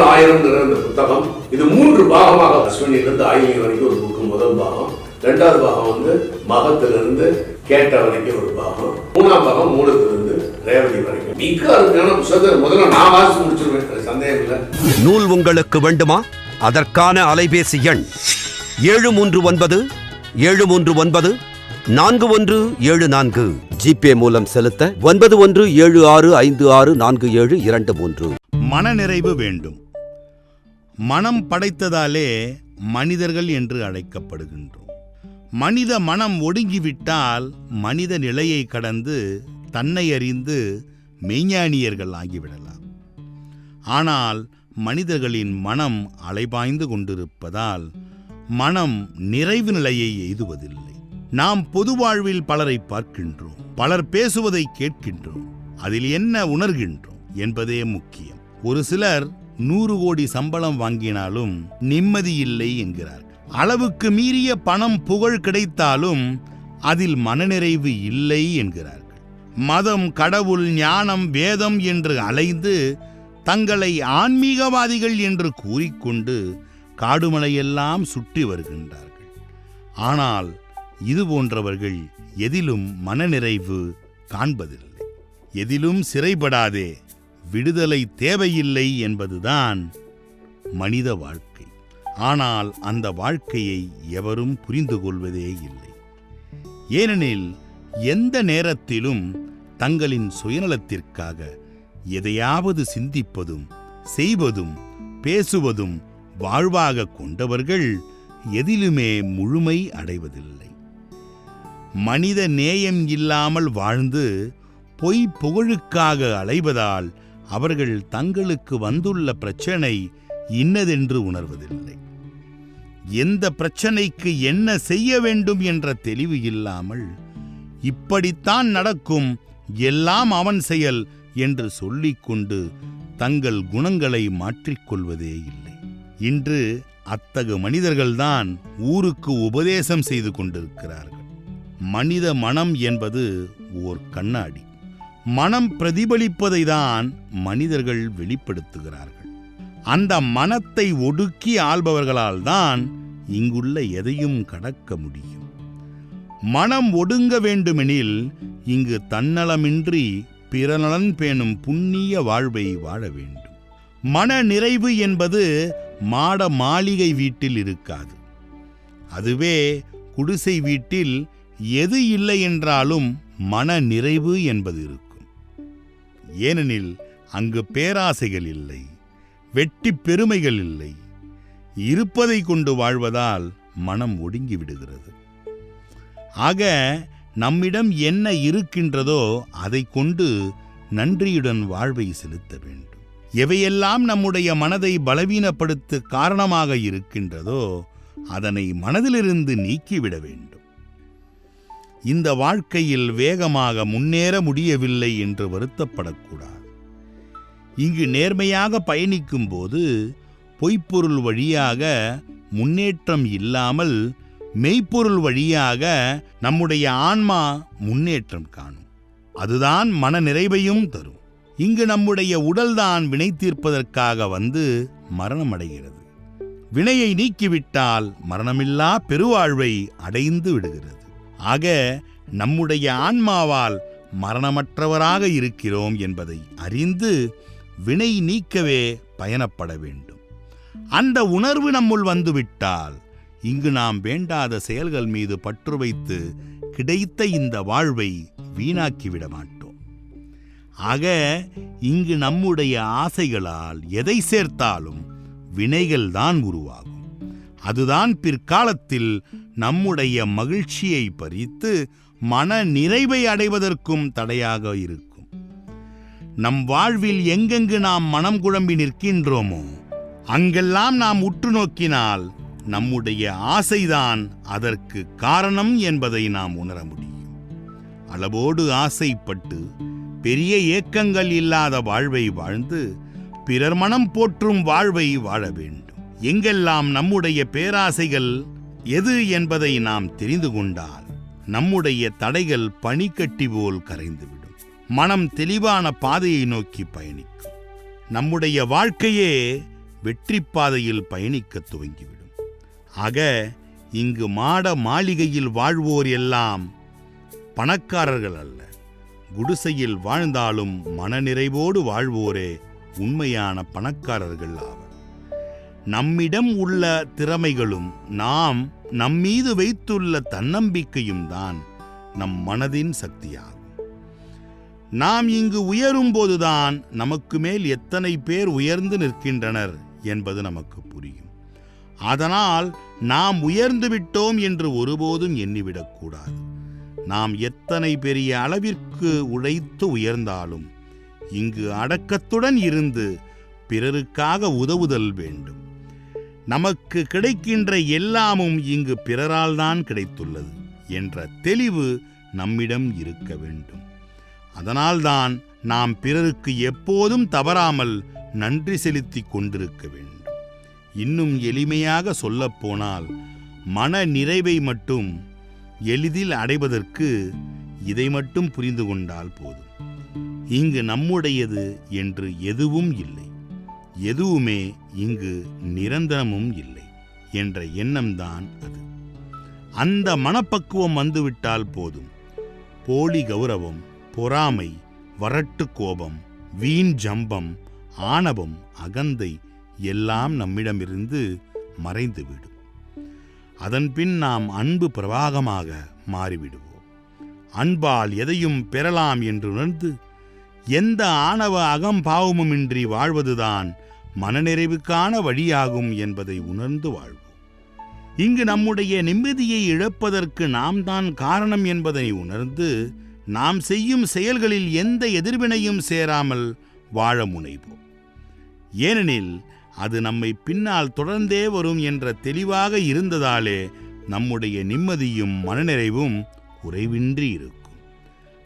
ஒரு ஆயிரம் இந்த புத்தகம். இது மூன்று பாகமாக அஸ்வினியிலிருந்து ஆயிலி வரைக்கும் ஒரு புக்கு. முதல் பாகம். ரெண்டாவது பாகம் வந்து மகத்திலிருந்து கேட்ட வரைக்கும் ஒரு பாகம். மூணாம் பாகம் மூலத்திலிருந்து ரேவதி வரைக்கும். மிக அருமையான புத்தகத்தை முதல்ல நான் வாசிச்சு முடிச்சிருவேன். சந்தேகம் இல்லை. நூல் உங்களுக்கு வேண்டுமா? அதற்கான அலைபேசி எண் ஏழு மூன்று ஒன்பது ஏழு மூன்று ஒன்பது நான்கு ஒன்று ஏழு நான்கு. ஜிபே மூலம் செலுத்த ஒன்பது ஒன்று ஏழு ஆறு ஐந்து ஆறு நான்கு ஏழு இரண்டு மூன்று. மனநிறைவு வேண்டும். மனம் படைத்ததாலே மனிதர்கள் என்று அழைக்கப்படுகின்றோம். மனித மனம் ஒடுங்கிவிட்டால் மனித நிலையை கடந்து தன்னை அறிந்து மெய்ஞானியர்கள் ஆகிவிடலாம். ஆனால் மனிதர்களின் மனம் அலைபாய்ந்து கொண்டிருப்பதால் மனம் நிறைவு நிலையை எய்துவதில்லை. நாம் பொது வாழ்வில் பலரை பார்க்கின்றோம். பலர் பேசுவதை கேட்கின்றோம். அதில் என்ன உணர்கின்றோம் என்பதே முக்கியம். ஒரு சிலர் நூறு கோடி சம்பளம் வாங்கினாலும் நிம்மதி இல்லை அளவுக்கு மீறிய பணம் புகழ் கிடைத்தாலும் அதில் மனநிறைவு இல்லை என்கிறார்கள். மதம் கடவுள் ஞானம் வேதம் என்று அலைந்து தங்களை ஆன்மீகவாதிகள் என்று கூறிக்கொண்டு காடுமலையெல்லாம் சுற்றி வருகின்றார்கள். ஆனால் இது போன்றவர்கள் எதிலும் மனநிறைவு காண்பதில்லை. எதிலும் சிறைபடாதே விடுதலை தேவையில்லை என்பதுதான் மனித வாழ்க்கை. ஆனால் அந்த வாழ்க்கையை எவரும் புரிந்து கொள்வதே இல்லை. ஏனெனில் எந்த நேரத்திலும் தங்களின் சுயநலத்திற்காக எதையாவது சிந்திப்பதும் செய்வதும் பேசுவதும் வாழ்வாக கொண்டவர்கள் எதிலுமே முழுமை அடைவதில்லை. மனித நேயம் இல்லாமல் வாழ்ந்து பொய் புகழுக்காக அலைவதால் அவர்கள் தங்களுக்கு வந்துள்ள பிரச்சனை இன்னதென்று உணர்வதில்லை. எந்த பிரச்சனைக்கு என்ன செய்ய வேண்டும் என்ற தெளிவு இல்லாமல் இப்படித்தான் நடக்கும் எல்லாம் அவன் செயல் என்று சொல்லிக்கொண்டு தங்கள் குணங்களை மாற்றிக்கொள்வதே இல்லை. இன்று அத்தகு மனிதர்கள்தான் ஊருக்கு உபதேசம் செய்து கொண்டிருக்கிறார்கள். மனித மனம் என்பது ஓர் கண்ணாடி. மனம் பிரதிபலிப்பதை தான் மனிதர்கள் வெளிப்படுத்துகிறார்கள். அந்த மனத்தை ஒடுக்கி ஆள்பவர்களால் தான் இங்குள்ள எதையும் கடக்க முடியும். மனம் ஒடுங்க வேண்டுமெனில் இங்கு தன்னலமின்றி பிறநலன் பேணும் புண்ணிய வாழ்வை வாழ வேண்டும். மன நிறைவு என்பது மாட மாளிகை வீட்டில் இருக்காது. அதுவே குடிசை வீட்டில் எது இல்லை என்றாலும் மன நிறைவு என்பது இருக்கும். ஏனெனில் அங்கு பேராசைகள் இல்லை வெட்டி பெருமைகள் இல்லை. இருப்பதை கொண்டு வாழ்வதால் மனம் ஒடுங்கி விடுகிறது. ஆக நம்மிடம் என்ன இருக்கின்றதோ அதை கொண்டு நன்றியுடன் வாழ்வை செலுத்த வேண்டும். எவையெல்லாம் நம்முடைய மனதை பலவீனப்படுத்த காரணமாக இருக்கின்றதோ அதனை மனதிலிருந்து நீக்கிவிட வேண்டும். இந்த வாழ்க்கையில் வேகமாக முன்னேற முடியவில்லை என்று வருத்தப்படக்கூடாது. இங்கு நேர்மையாக பயணிக்கும் போது பொய்ப்பொருள் வழியாக முன்னேற்றம் இல்லாமல் மெய்ப்பொருள் வழியாக நம்முடைய ஆன்மா முன்னேற்றம் காணும். அதுதான் மன நிறைவையும் தரும். இங்கு நம்முடைய உடல்தான் வினை தீர்ப்பதற்காக வந்து மரணமடைகிறது. வினையை நீக்கிவிட்டால் மரணமில்லா பெருவாழ்வை அடைந்து விடுகிறது. ஆக நம்முடைய ஆன்மாவால் மரணமற்றவராக இருக்கிறோம் என்பதை அறிந்து வினை நீக்கவே பயணப்பட வேண்டும். அந்த உணர்வு நம்முள் வந்துவிட்டால் இங்கு நாம் வேண்டாத செயல்கள் மீது பற்று வைத்து கிடைத்த இந்த வாழ்வை வீணாக்கிவிட மாட்டோம். ஆக இங்கு நம்முடைய ஆசைகளால் எதை சேர்த்தாலும் வினைகள் தான் உருவாகும். அதுதான் பிற்காலத்தில் நம்முடைய மகிழ்ச்சியை பறித்து மன நிறைவை அடைவதற்கும் தடையாக இருக்கும். நம் வாழ்வில் எங்கெங்கு நாம் மனம் குழம்பி நிற்கின்றோமோ அங்கெல்லாம் நாம் உற்று நோக்கினால் நம்முடைய ஆசைதான் அதற்கு காரணம் என்பதை நாம் உணர முடியும். அளவோடு ஆசைப்பட்டு பெரிய ஏக்கங்கள் இல்லாத வாழ்வை வாழ்ந்து பிறர் மனம் போற்றும் வாழ்வை வாழ வேண்டும். எங்கெல்லாம் நம்முடைய பேராசைகள் எது என்பதை நாம் தெரிந்து கொண்டால் நம்முடைய தடைகள் பனிக்கட்டி போல் கரைந்துவிடும். மனம் தெளிவான பாதையை நோக்கி பயணிக்கும். நம்முடைய வாழ்க்கையே வெற்றி பாதையில் பயணிக்க துவங்கிவிடும். ஆக இங்கு மாட மாளிகையில் வாழ்வோர் எல்லாம் பணக்காரர்கள் அல்ல. குடிசையில் வாழ்ந்தாலும் மனநிறைவோடு வாழ்வோரே உண்மையான பணக்காரர்கள் ஆகும் நம்மிடம் உள்ள திறமைகளும் நாம் நம்மீது வைத்துள்ள தன்னம்பிக்கையும் தான் நம் மனதின் சக்தியாகும். நாம் இங்கு உயரும் போதுதான் நமக்கு மேல் எத்தனை பேர் உயர்ந்து நிற்கின்றனர் என்பது நமக்கு புரியும். அதனால் நாம் உயர்ந்து விட்டோம் என்று ஒருபோதும் எண்ணிவிடக்கூடாது நாம் எத்தனை பெரிய அளவிற்கு உழைத்து உயர்ந்தாலும் இங்கு அடக்கத்துடன் இருந்து பிறருக்காக உதவுதல் வேண்டும். நமக்கு கிடைக்கின்ற எல்லாமும் இங்கு பிறரால் தான் கிடைத்துள்ளது என்ற தெளிவு நம்மிடம் இருக்க வேண்டும். அதனால்தான் நாம் பிறருக்கு எப்போதும் தவறாமல் நன்றி செலுத்திக் கொண்டிருக்க வேண்டும். இன்னும் எளிமையாக சொல்லப்போனால் மன நிறைவை மட்டும் எளிதில் அடைவதற்கு இதை மட்டும் புரிந்து கொண்டால் போதும். இங்கு நம்முடையது என்று எதுவும் இல்லை. எதுவுமே இங்கு நிரந்தரமும் இல்லை என்ற எண்ணம்தான் அது. அந்த மனப்பக்குவம் வந்துவிட்டால் போதும். போலி கௌரவம் பொறாமை வரட்டு கோபம் வீண் ஜம்பம் ஆணவம் அகந்தை எல்லாம் நம்மிடமிருந்து மறைந்துவிடும். அதன்பின் நாம் அன்பு பிரவாகமாக மாறிவிடுவோம். அன்பால் எதையும் பெறலாம் என்று உணர்ந்து எந்த ஆணவ அகம்பாவமுமின்றி வாழ்வதுதான் மனநிறைவுக்கான வழியாகும் என்பதை உணர்ந்து வாழ்வோம். இங்கு நம்முடைய நிம்மதியை இழப்பதற்கு நாம் தான் காரணம் என்பதை உணர்ந்து நாம் செய்யும் செயல்களில் எந்த எதிர்வினையும் சேராமல் வாழ முனைவோம். ஏனெனில் அது நம்மை பின்னால் தொடர்ந்தே வரும் என்ற தெளிவாக இருந்ததாலே நம்முடைய நிம்மதியும் மனநிறைவும் குறைவின்றி இருக்கும்.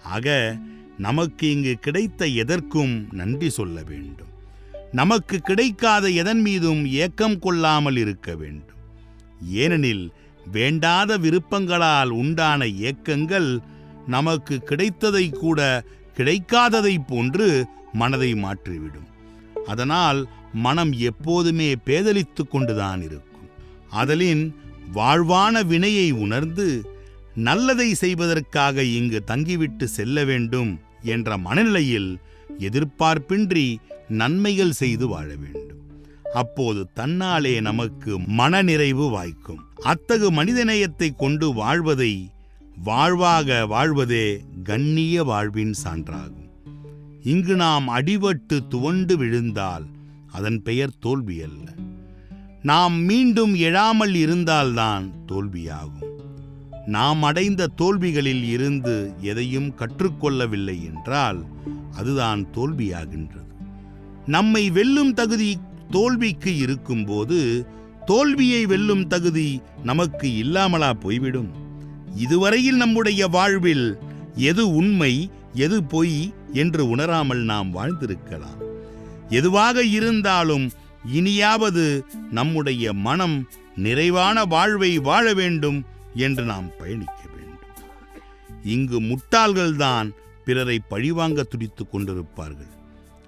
ஆக நமக்கு இங்கு கிடைத்த எதற்கும் நன்றி சொல்ல வேண்டும். நமக்கு கிடைக்காத எதன் மீதும் ஏக்கம் கொள்ளாமல் இருக்க வேண்டும். ஏனெனில் வேண்டாத விருப்பங்களால் உண்டான ஏக்கங்கள் நமக்கு கிடைத்ததை கூட கிடைக்காததைப் போன்று மனதை மாற்றிவிடும். அதனால் மனம் எப்போதுமே பேதலித்து கொண்டுதான் இருக்கும். அதலின் வாழ்வான வினையை உணர்ந்து நல்லதை செய்வதற்காக இங்கு தங்கிவிட்டு செல்ல வேண்டும் என்ற மனநிலையில் எதிர்பார்ப்பின்றி நன்மைகள் செய்து வாழ வேண்டும். அப்போது தன்னாலே நமக்கு மனநிறைவு வாய்க்கும். அத்தகு மனிதநேயத்தை கொண்டு வாழ்வதை வாழ்வாக வாழ்வதே கண்ணிய வாழ்வின் சான்றாகும். இங்கு நாம் அடிபட்டு துவண்டு விழுந்தால் அதன் பெயர் தோல்வி அல்ல நாம் மீண்டும் எழாமல் இருந்தால்தான் தோல்வியாகும். நாம் அடைந்த தோல்விகளில் இருந்து எதையும் கற்றுக்கொள்ளவில்லை என்றால் அதுதான் தோல்வியாகின்றது. நம்மை வெல்லும் தகுதி தோல்விக்கு இருக்கும்போது தோல்வியை வெல்லும் தகுதி நமக்கு இல்லாமலா போய்விடும். இதுவரையில் நம்முடைய வாழ்வில் எது உண்மை எது பொய் என்று உணராமல் நாம் வாழ்ந்திருக்கலாம். எதுவாக இருந்தாலும் இனியாவது நம்முடைய மனம் நிறைவான வாழ்வை வாழ வேண்டும் என்று நாம் பயணிக்க வேண்டும். இங்கு முட்டாள்கள்தான் பிறரை பழிவாங்க துடித்துக் கொண்டிருப்பார்கள்.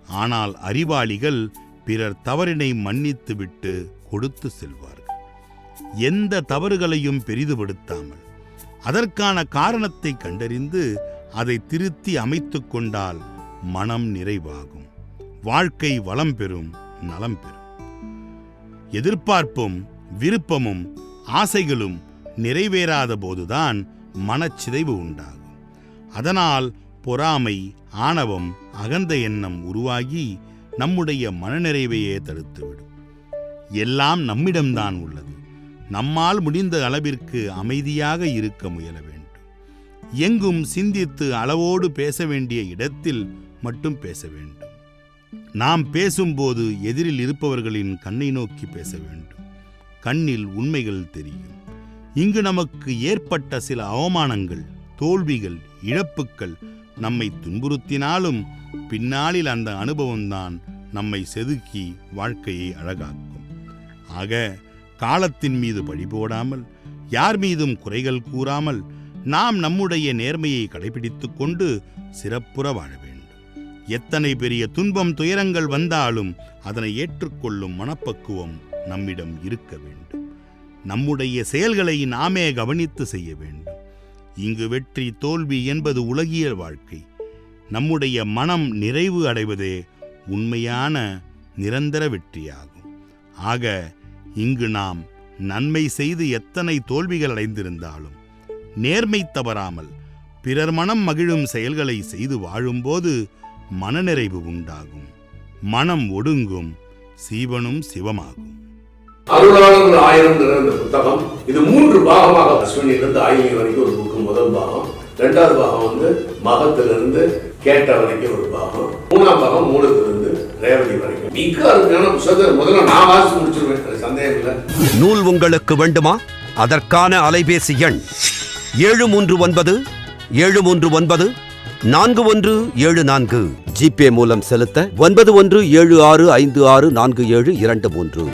ஆனால் அறிவாளிகள் பிறர் தவறினை மன்னித்துவிட்டு கொடுத்து செல்வார்கள். எந்த தவறுகளையும் பெரிதுபடுத்தாமல் அதற்கான காரணத்தை கண்டறிந்து அதை திருத்தி அமைத்து கொண்டால் மனம் நிறைவாகும். வாழ்க்கை வளம் பெறும் நலம் பெறும். எதிர்பார்ப்பும் விருப்பமும் ஆசைகளும் நிறைவேறாத போதுதான் மனச்சிதைவு உண்டாகும். அதனால் பொறாமை ஆணவம் அகந்த எண்ணம் உருவாகி நம்முடைய மனநிறைவையே தடுத்துவிடும். எல்லாம் நம்மிடம்தான் உள்ளது. நம்மால் முடிந்த அளவிற்கு அமைதியாக இருக்க முயல வேண்டும். எங்கும் சிந்தித்து அளவோடு பேச வேண்டிய இடத்தில் மட்டும் பேச வேண்டும். நாம் பேசும்போது எதிரில் இருப்பவர்களின் கண்ணை நோக்கி பேச வேண்டும். கண்ணில் உண்மைகள் தெரியும். இங்கு நமக்கு ஏற்பட்ட சில அவமானங்கள் தோல்விகள் இழப்புக்கள் நம்மை துன்புறுத்தினாலும் பின்னாளில் அந்த அனுபவம்தான் நம்மை செதுக்கி வாழ்க்கையை அழகாக்கும். ஆக காலத்தின் மீது பழி போடாமல் யார் மீதும் குறைகள் கூறாமல் நாம் நம்முடைய நேர்மையை கடைபிடித்து கொண்டு சிறப்புற வாழ வேண்டும். எத்தனை பெரிய துன்பம் துயரங்கள் வந்தாலும் அதனை ஏற்றுக்கொள்ளும் மனப்பக்குவம் நம்மிடம் இருக்க வேண்டும். நம்முடைய செயல்களை நாமே கவனித்து செய்ய வேண்டும். இங்கு வெற்றி தோல்வி என்பது உலகியல் வாழ்க்கை. நம்முடைய மனம் நிறைவு அடைவதே உண்மையான நிரந்தர வெற்றியாகும். ஆக இங்கு நாம் நன்மை செய்து எத்தனை தோல்விகள் அடைந்திருந்தாலும் நேர்மை தவறாமல் பிறர் மனம் மகிழும் செயல்களை செய்து வாழும்போது மனநிறைவு உண்டாகும். மனம் ஒடுங்கும் சீவனும் சிவமாகும். அருளாளர்கள் ஆயிரம் இந்த புத்தகம். இது மூன்று பாகமாக அஸ்வினியிலிருந்து ஆயிலி வரைக்கும் ஒரு புக்கு முதல் பாகம். ரெண்டாவது பாகம் வந்து மகத்திலிருந்து கேட்ட வரைக்கும் ஒரு பாகம். மூணாம் பாகம் மூலத்திலிருந்து ரேவதி வரைக்கும். மிக அருமையான புத்தகத்தை முதல்ல நான் வாசிச்சு முடிச்சிருவேன். சந்தேகம் இல்லை. நூல் உங்களுக்கு வேண்டுமா? அதற்கான அலைபேசி எண் ஏழு மூன்று ஒன்பது ஏழு மூன்று ஒன்பது நான்கு ஒன்று ஏழு நான்கு. ஜிபே மூலம் செலுத்த ஒன்பது ஒன்று ஏழு ஆறு ஐந்து ஆறு நான்கு ஏழு இரண்டு மூன்று.